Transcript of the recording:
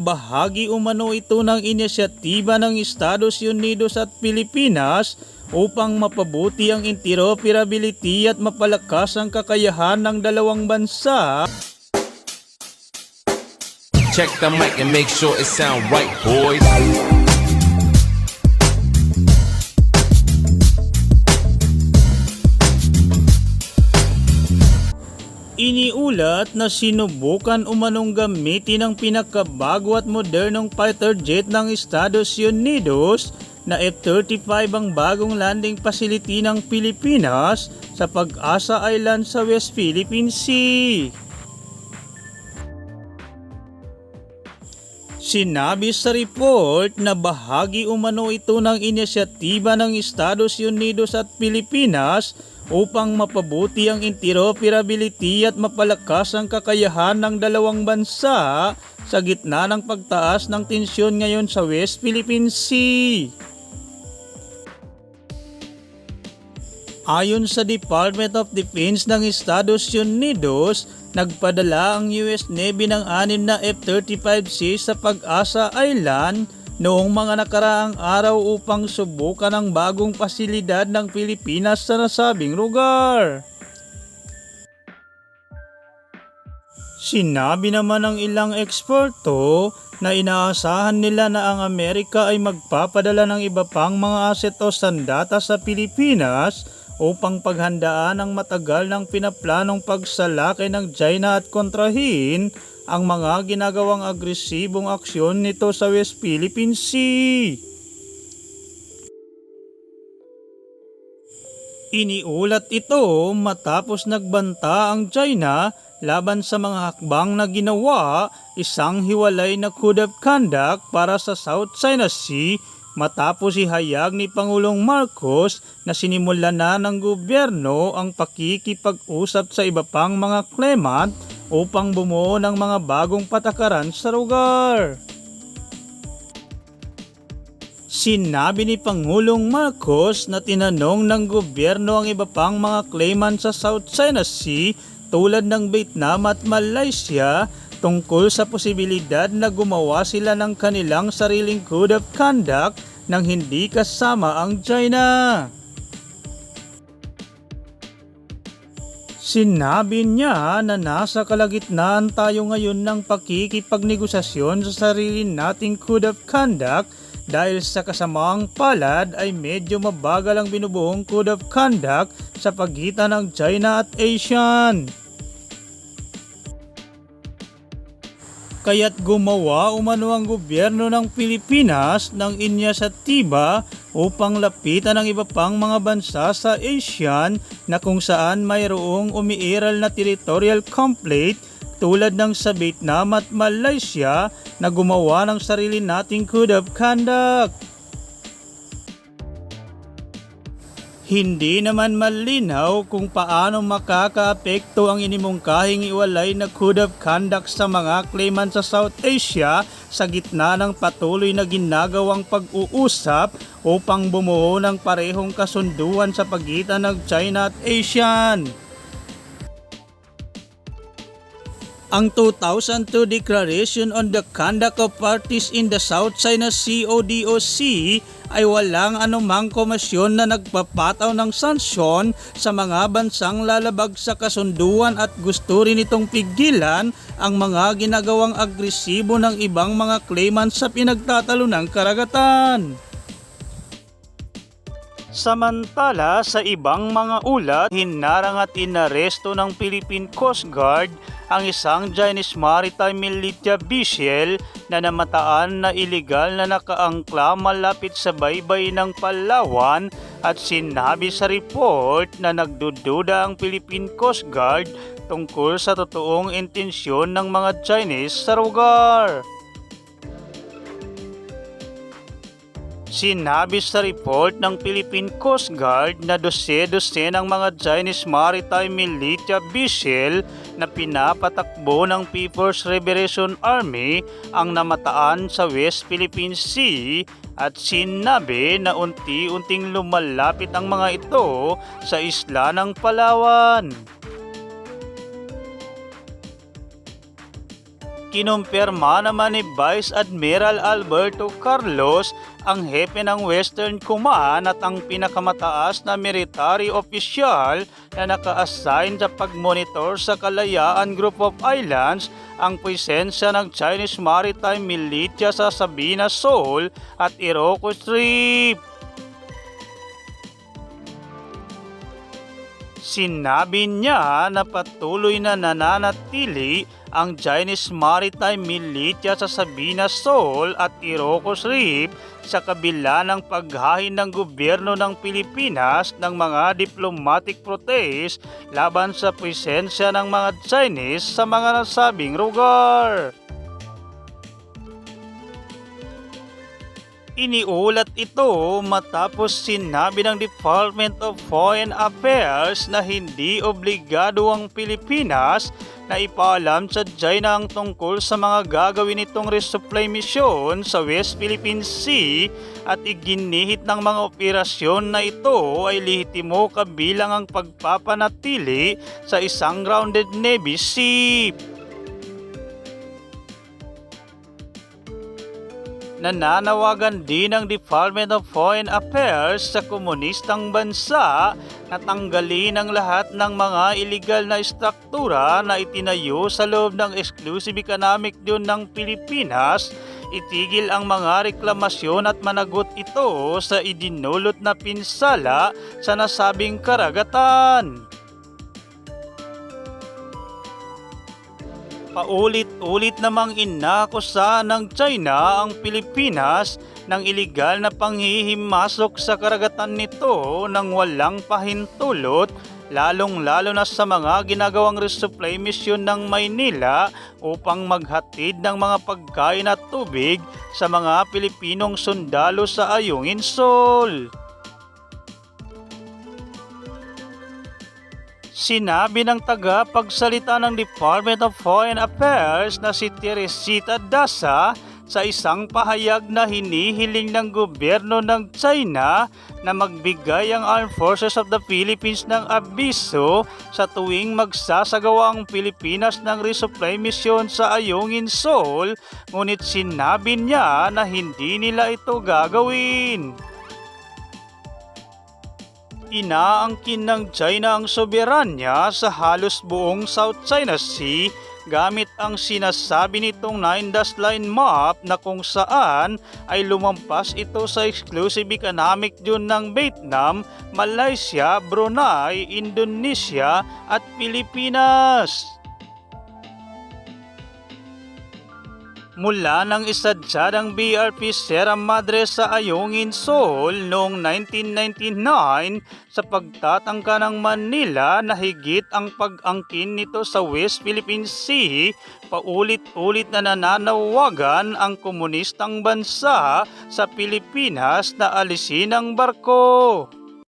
Bahagi umano ito ng inisyatiba ng Estados Unidos at Pilipinas upang mapabuti ang interoperability at mapalakas ang kakayahan ng dalawang bansa Check the mic and make sure it sound right, boys. Iniulat na sinubukan umanong gamitin ang pinakabago at modernong fighter jet ng Estados Unidos na F-35 ang bagong landing facility ng Pilipinas sa Pag-asa Island sa West Philippine Sea. Sinabi sa report na bahagi umano ito ng inisyatiba ng Estados Unidos at Pilipinas upang mapabuti ang interoperability at mapalakas ang kakayahan ng dalawang bansa sa gitna ng pagtaas ng tensyon ngayon sa West Philippine Sea. Ayon sa Department of Defense ng Estados Unidos, nagpadala ang US Navy ng anim na F-35C sa Pag-asa Island noong mga nakaraang araw upang subukan ang bagong pasilidad ng Pilipinas sa nasabing lugar. Sinabi naman ng ilang eksperto na inaasahan nila na ang Amerika ay magpapadala ng iba pang mga asset o sandata sa Pilipinas upang paghandaan ang matagal ng pinaplanong pagsalakay ng China at kontrahin ang mga ginagawang agresibong aksyon nito sa West Philippine Sea. Iniulat ito matapos nagbanta ang China laban sa mga hakbang na ginawa isang hiwalay na code of conduct para sa South China Sea matapos ihayag ni Pangulong Marcos na sinimula na ng gobyerno ang pakikipag-usap sa iba pang mga claimant upang bumuo ng mga bagong patakaran sa lugar. Sinabi ni Pangulong Marcos na tinanong ng gobyerno ang iba pang mga claimant sa South China Sea tulad ng Vietnam at Malaysia tungkol sa posibilidad na gumawa sila ng kanilang sariling code of conduct nang hindi kasama ang China. Sinabi niya na nasa kalagitnaan tayo ngayon ng pakikipagnegosasyon sa sarili nating code of conduct dahil sa kasamaang palad ay medyo mabagal ang binubuong code of conduct sa pagitan ng China at ASEAN. Kaya't gumawa umano ang gobyerno ng Pilipinas ng inyasatiba upang lapitan ang iba pang mga bansa sa ASEAN na kung saan mayroong umiiral na territorial conflict tulad ng sa Vietnam at Malaysia na gumawa ng sarili nating code of conduct. Hindi naman malinaw kung paano makakaapekto ang inimungkahing iwalay na code of conduct sa mga claimant sa South Asia sa gitna ng patuloy na ginagawang pag-uusap upang bumuo ng parehong kasunduan sa pagitan ng China at ASEAN. Ang 2002 Declaration on the Conduct of Parties in the South China Sea o DOC ay walang anumang komisyon na nagpapataw ng sansyon sa mga bansang lalabag sa kasunduan at gusto rin itong pigilan ang mga ginagawang agresibo ng ibang mga claimants sa pinagtatalo ng karagatan. Samantala sa ibang mga ulat, hinarang at inaresto ng Philippine Coast Guard ang isang Chinese maritime militia vessel na namataan na ilegal na nakaangkla malapit sa baybay ng Palawan at sinabi sa report na nagdududa ang Philippine Coast Guard tungkol sa totoong intensyon ng mga Chinese sa lugar. Sinabi sa report ng Philippine Coast Guard na dose-dose ng mga Chinese Maritime Militia vessel na pinapatakbo ng People's Liberation Army ang namataan sa West Philippine Sea at sinabi na unti-unting lumalapit ang mga ito sa isla ng Palawan. Kinumpirma naman ni Vice Admiral Alberto Carlos, ang hepe ng Western Command at ang pinakamataas na military official na naka-assign sa pag-monitor sa Kalayaan Group of Islands ang presensya ng Chinese Maritime Militia sa Sabina Shoal at Iroquois Strait. Sinabi niya na patuloy na nananatili ang Chinese Maritime Militia sa Sabina Shoal at Iroquois Reef sa kabila ng paghahin ng gobyerno ng Pilipinas ng mga diplomatic protest laban sa presensya ng mga Chinese sa mga nasabing lugar. Iniulat ito matapos sinabi ng Department of Foreign Affairs na hindi obligado ang Pilipinas na ipaalam sa China ang tungkol sa mga gagawin nitong resupply mission sa West Philippine Sea at iginihit ng mga operasyon na ito ay lehitimo kabilang ang pagpapanatili sa isang grounded Navy ship. Nananawagan din ng Department of Foreign Affairs sa komunistang bansa tanggalin ang lahat ng mga illegal na struktura na itinayo sa loob ng Exclusive Economic Zone ng Pilipinas itigil ang mga reklamasyon at managot ito sa idinulot na pinsala sa nasabing karagatan. Paulit-ulit namang inakusa ng China ang Pilipinas ng iligal na panghihimasok sa karagatan nito ng walang pahintulot lalong-lalo na sa mga ginagawang resupply mission ng Maynila upang maghatid ng mga pagkain at tubig sa mga Pilipinong sundalo sa Ayungin Sol. Sinabi ng taga-pagsalita ng Department of Foreign Affairs na si Teresita Dasa sa isang pahayag na hinihiling ng gobyerno ng China na magbigay ang Armed Forces of the Philippines ng abiso sa tuwing magsasagawa ang Pilipinas ng resupply mission sa Ayungin Shoal ngunit sinabi niya na hindi nila ito gagawin. Inaangkin ng China ang soberanya sa halos buong South China Sea gamit ang sinasabi nitong 9-dash line map na kung saan ay lumampas ito sa exclusive economic zone ng Vietnam, Malaysia, Brunei, Indonesia at Pilipinas. Mula nang isadya ng BRP Sierra Madre sa Ayungin Shoal noong 1999 sa pagtatangka ng Manila na higit ang pag-angkin nito sa West Philippine Sea, paulit-ulit na nananawagan ang komunistang bansa sa Pilipinas na alisin ang barko.